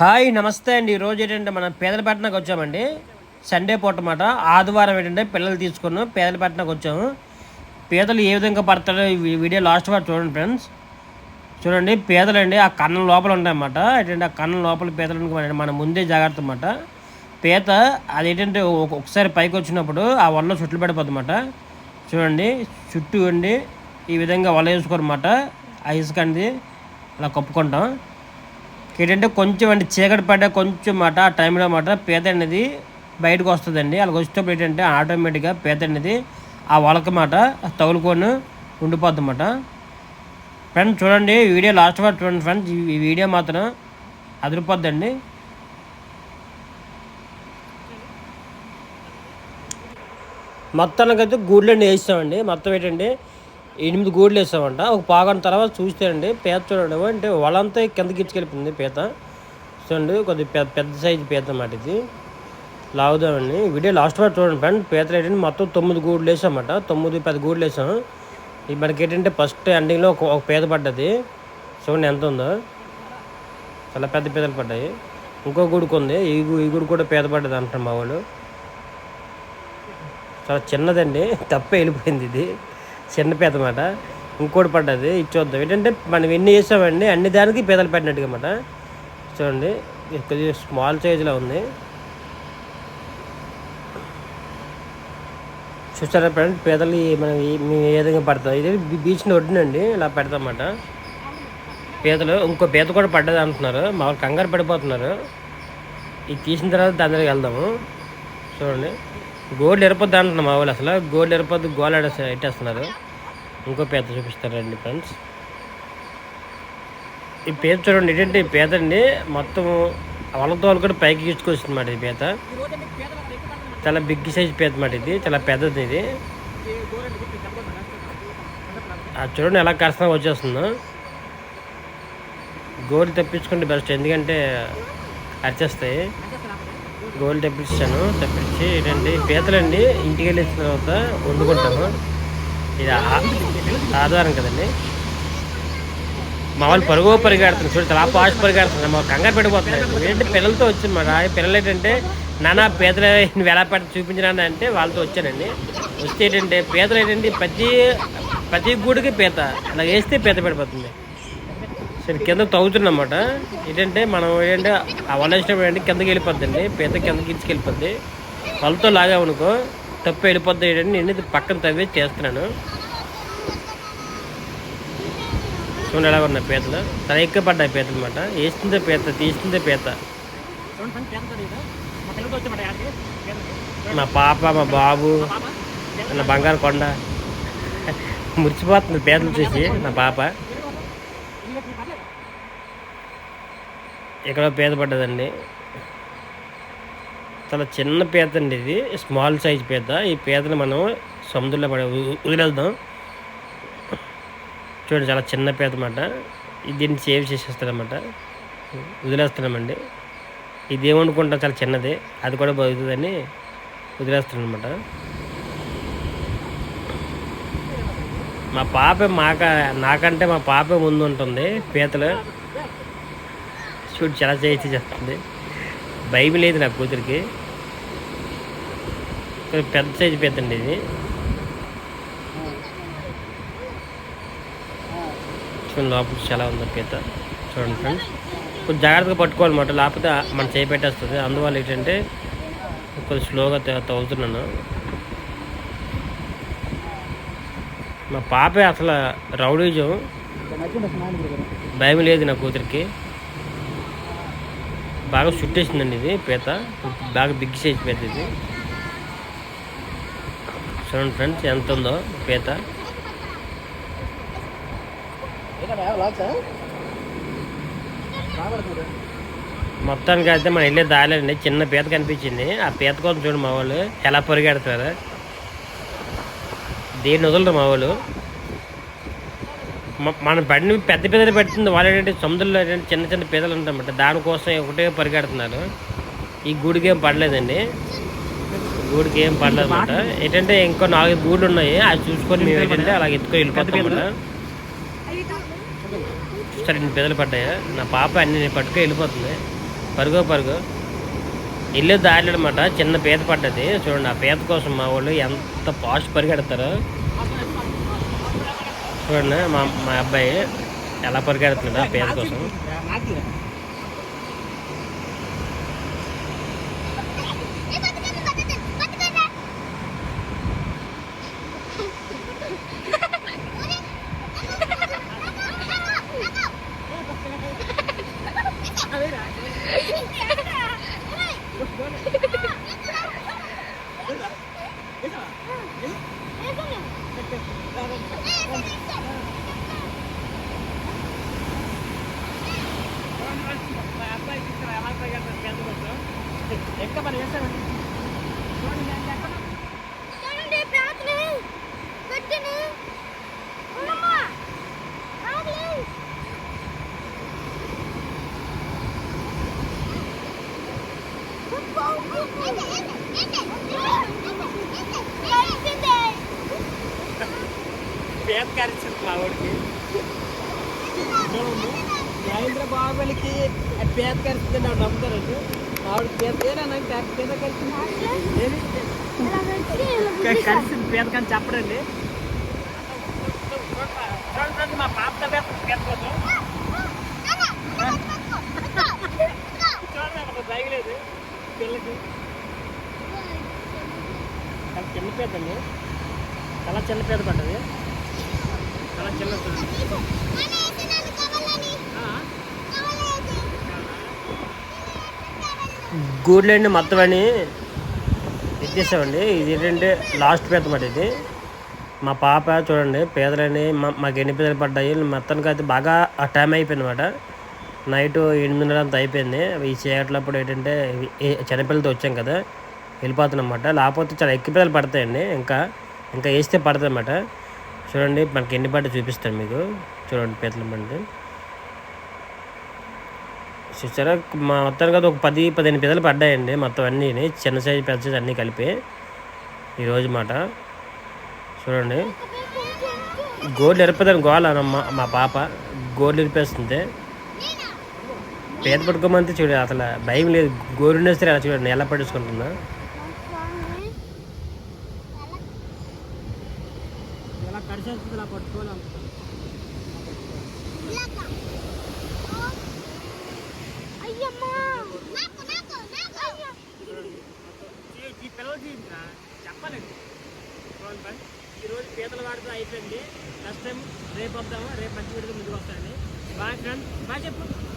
Hi నమస్తే అండి. ఈరోజు ఏంటంటే మనం పేదలపట్నకు వచ్చామండి. సండే పూట మాట. ఆదివారం ఏంటంటే పిల్లలు తీసుకున్నాం. పేదలపట్నకు వచ్చాము. పేదలు ఏ విధంగా పడతారో వీడియో లాస్ట్ వరకు చూడండి ఫ్రెండ్స్. చూడండి పేదలండి ఆ కన్నం లోపల ఉంటాయన్నమాట ఏంటంటే ఆ కన్నం లోపల పేదలు మన ముందే జాగ్రత్త అన్నమాట. పీత అదేంటంటే ఏంటంటే ఒకసారి పైకి వచ్చినప్పుడు ఆ వల్ల చుట్లు పడిపోతుందన్నమాట చూడండి చుట్టూ ఉండి ఈ విధంగా వల వేసుకోరమాట ఆ ఇసుక అనేది అలా కప్పుకుంటాం. ఏంటంటే కొంచెం అంటే చీకటి పడ్డ కొంచెం మాట ఆ టైంలో మాట పీత అనేది బయటకు వస్తుందండి. అలా వచ్చేటప్పుడు ఏంటంటే ఆటోమేటిక్గా పీత అనేది ఆ వలక మాట తగులుకొని ఉండిపోద్ది అన్నమాట. ఫ్రెండ్స్ చూడండి వీడియో లాస్ట్ వరకు చూడండి ఫ్రెండ్స్. ఈ- వీడియో మాత్రం అదిరిపోద్దండి. మొత్తానికైతే గూడ్లన్నీ వేసామండి మొత్తం ఏంటంటే ఎనిమిది గూడ్లు వేసామంట. ఒక పాగన తర్వాత చూస్తే అండి పీత చూడండి అంటే వలంతా కిందకి ఇచ్చుకెళ్ళిపోయింది పీత. చూడండి కొద్దిగా పెద్ద పెద్ద సైజు పీత అన్నమాట ఇది. లాగుదామండి. వీడియో లాస్ట్ వరకు చూడండి ఫ్రెండ్. పీతలు ఏంటంటే మొత్తం తొమ్మిది గూడ్లు వేసామన్నమాట తొమ్మిది పది గూడ్లు వేసాం. ఇది మనకి ఏంటంటే ఫస్ట్ ఎండింగ్లో ఒక ఒక పేద పడ్డది. చూడండి ఎంత ఉందో. చాలా పెద్ద పీతలు పడ్డాయి. ఇంకో గుడికి ఉంది. ఈ ఈ గుడి కూడా పేద పడ్డది అంటారు మా వాళ్ళు. చాలా చిన్నదండి. తప్ప వెళ్ళిపోయింది ఇది. చిన్న పీత మాట ఇంకోటి పడ్డది ఇది చూద్దాం. ఏంటంటే మనం ఎన్ని వేసామండి అన్ని దానికి పీతలు పడినట్టుగా అన్నమాట. చూడండి కొద్దిగా స్మాల్ సైజులో ఉంది. చూసారా ఫ్రెండ్ పీతలు మనం మేము ఏ విధంగా పడతాం? ఇది బీ- బీచ్ని ఒడ్డునండి ఇలా పెడతామన్నమాట పీతలు ఇంకో పీత కూడా పడ్డది అంటున్నారు. మా కంగారు పడిపోతున్నారు. ఇది తీసిన తర్వాత దాని దగ్గరికి వెళ్దాము. చూడండి. గోల్డ్ ఎరపొద్దు అంటున్నాం మా వాళ్ళు అసలు. గోల్డ్ ఎరపొద్దు గోల్ ఎట్టేస్తున్నారు ఇంకో పేద చూపిస్తారండి ఫ్రెండ్స్. ఈ పేద చూడండి ఏంటంటే ఈ పీత అండి? మొత్తం వాళ్ళు కూడా పైకి తీసుకొస్తుంది మాట ఈ పేద. చాలా బిగ్ సైజ్ పేద మాట ఇది చాలా పెద్దది ఇది. చూడండి ఎలా కష్టంగా వచ్చేస్తుందో. గోల్డ్ తెప్పించుకుంటే బెస్ట్ ఎందుకంటే అరిచేస్తాయి. గోల్డ్ తెప్పించాను. తెప్పించి ఏంటంటే పీతలండి. ఇంటికి వెళ్ళిన తర్వాత వండుకుంటాము. ఇది ఆధారం కదండి. మా వాళ్ళు పరుగు పరిగెడుతున్నారు. చూడండి చాలా పాస్ట్ పరిగెడుతున్నారు. మా కంగారు పడిపోతున్నారు. ఏంటంటే పిల్లలతో వచ్చింది మా పిల్లలు ఏంటంటే నాన్న పీతలు నువ్వు ఎలా పెట్టి చూపించినా అంటే వాళ్ళతో వచ్చానండి. వస్తే ఏంటంటే పీతలు ఏంటంటే ప్రతి ప్రతి గూడికి పీత. అలా వేస్తే పీత పడిపోతుంది. సరే కింద తవ్వుతున్నమాట. ఏంటంటే మనం ఏంటంటే ఆ వల వేసినప్పుడు ఏంటంటే కిందకి వెళ్ళిపోద్దండి. పీత కిందకి ఇచ్చుకెళ్ళిపోద్ది పళ్ళతో లాగామనుకో తప్పు వెళ్ళిపోద్ది ఏంటంటే నేను ఇది పక్కన తవ్వి చేస్తున్నాను. చూడండి ఎలా ఉన్నాయి పీతలు. చాలా ఎక్కువ పడ్డాయి పీత అనమాట వేస్తుందే పీత తీస్తుందే పీత. మా పాప మా బాబు నా బంగారు కొండ. మురిచిపోతుంది పీతలు చూసి నా పాప. ఎక్కడో పీత పడ్డదండి. చాలా చిన్న పీత అండి ఇది. స్మాల్ సైజ్ పీత. ఈ పీతని మనం సముద్రంలో పడే వదిలేద్దాం. చూడండి చాలా చిన్న పీత అన్నమాట. దీన్ని సేవ్ చేసేస్తారన్నమాట. వదిలేస్తున్నామండి. ఇది ఏమనుకుంటాం చాలా చిన్నది. అది కూడా బతుకుతుందని వదిలేస్తున్నాం అనమాట మా పాప మాక నాకంటే మా పాప ముందు ఉంటుంది పీతలు. చూడు చాలా చేసి చేస్తుంది. భయం లేదు నా కూతురికి? పెద్ద సైజు పెద్దండి అండి ఇది. చూడండి లోపల చాలా ఉంది పీత చూడండి ఫ్రెండ్స్. కొంచెం జాగ్రత్తగా పట్టుకోవాలన్నమాట లేకపోతే మనం చేయి పెట్టేస్తుంది. అందువల్ల ఏంటంటే కొంచెం స్లోగా త- తవ్వుతున్నాను. మా పాపే అసలు రౌడీజం. భయం లేదు నా కూతురికి? బాగా చుట్టేసిందండి ఇది పీత. బాగా బిగ్ సైజ్ పీత ఇది. చూడండి ఫ్రెండ్స్ ఎంత ఉందో పీత. మొత్తానికి అయితే మనం వెళ్ళే దారిలేండి చిన్న పీత కనిపించింది. ఆ పీత కోసం చూడండి మా వాళ్ళు ఎలా పరిగెడతారు. దేన్ని వదలరు మా వాళ్ళు? మన బండి పెద్ద పీతలు పెడుతుంది. వాళ్ళు ఏంటంటే సముద్రంలో ఏంటంటే చిన్న చిన్న పీతలు ఉంటాయన్నమాట. దానికోసం ఒకటే పరిగెడుతున్నారు. ఈ గూడికి ఏం పడలేదండి. గూడికి ఏం పడలేదు అనమాట ఏంటంటే ఇంకో నాలుగు గూళ్ళు ఉన్నాయి. అది చూసుకొని మేము ఏంటంటే అలా ఎత్తుకొని వెళ్ళిపోతాం సరే ఇన్ని పెదలు పడ్డాయా? నా పాప అన్ని నేను పట్టుకొని వెళ్ళిపోతుంది. పరుగు పరుగు. ఇల్లు దారిలనమాట చిన్న పీత పడ్డది. చూడండి ఆ పీత కోసం మా వాళ్ళు ఎంత పాస్ట్ పరిగెడతారో. చూడండి మా మా అబ్బాయి ఎలా పరిగెడుతున్నాడు ఆ పీత కోసం చూడండి మహేంద్ర బాహుబలికి పేద కరిచింది నాకు నమ్ముతారండి ఆవిడ పేద కలిసింది ఏది కానీ చెప్పడండి మా పాప పీత చూడండి పిల్లకి చాలా చిన్న పీత అండి చాలా చిన్న పేద పడ్డది. చాలా చిన్న చూడండి మొత్తం అని ఎత్తేసామండి. ఇది ఏంటంటే లాస్ట్ పేదమాట ఇది. మా పాప చూడండి పేదలని మా మాకు ఎన్ని పేదలు పడ్డాయి మొత్తానికి అయితే బాగా ఆ టైం అయిపోయింది అనమాట నైట్ ఎనిమిదిన్నర అంత అయిపోయింది. ఈ చేయట్లప్పుడు ఏంటంటే చిన్నపిల్లలతో వచ్చాం కదా వెళ్ళిపోతున్నమాట లేకపోతే చాలా ఎక్కువ పిల్లలు పడతాయండి. ఇంకా ఇంకా వేస్తే పడతాయి అన్నమాట చూడండి మనకి ఎన్ని పడ్డ చూపిస్తాను మీకు. చూడండి పీతల బండి చూసారా మా మొత్తానికి అది ఒక పది పదిహేను పిదలు పడ్డాయండి. మొత్తం అన్నీ చిన్న సైజు పెద్ద సైజు అన్నీ కలిపి ఈరోజు మాట. చూడండి. గోళ్ళు ఎరిపోతాను గోళ మా పాప. గోళ్ళు ఎరిపేస్తుంది పేద పట్టుకోమంటే చూడు అసలు భయం లేదు. గోరుండే సరే అలా చూడండి ఎలా పట్టించుకుంటుందా పట్టుకోవాలి చెప్పాలండి ఈరోజు పీతలు వాడితే అయిపోయింది. నెక్స్ట్ టైం రేపు వద్దాము? రేపు మంచి విడుదల ముందుకు వస్తాయండి బాగా ఫ్రెండ్ బాగా చెప్పు.